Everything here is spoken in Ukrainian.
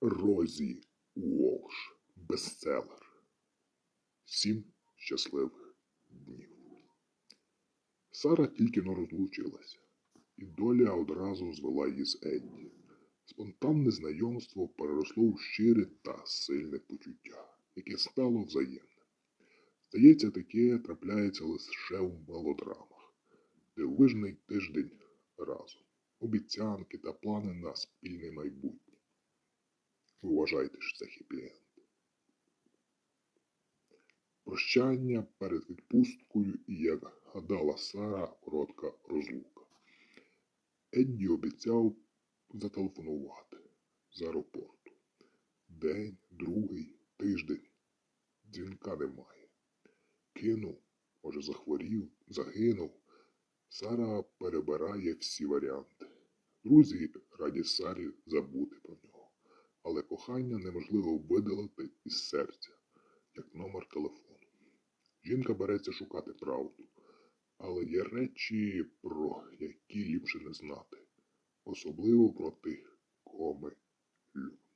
Розі Уолш. Бестселер. Сім щасливих днів. Сара тільки но розлучилася, і доля одразу звела її з Едді. Спонтанне знайомство переросло у щире та сильне почуття, яке стало взаємним. Здається, таке трапляється лише в мелодрамах. Дивижний тиждень разом, обіцянки та плани на спільне майбутнє. Ви вважаєте, що це хіпі-енд? Прощання перед відпусткою і, як гадала Сара, коротка розлука. Едді обіцяв зателефонувати з аеропорту. День, другий, тиждень. Дзвінка немає. Кинув, може, захворів, загинув. Сара перебирає всі варіанти. Друзі раді Сарі забути кохання неможливо видалити із серця, як номер телефону. Жінка береться шукати правду, але є речі, про які ліпше не знати, особливо про тих, кого ми любимо.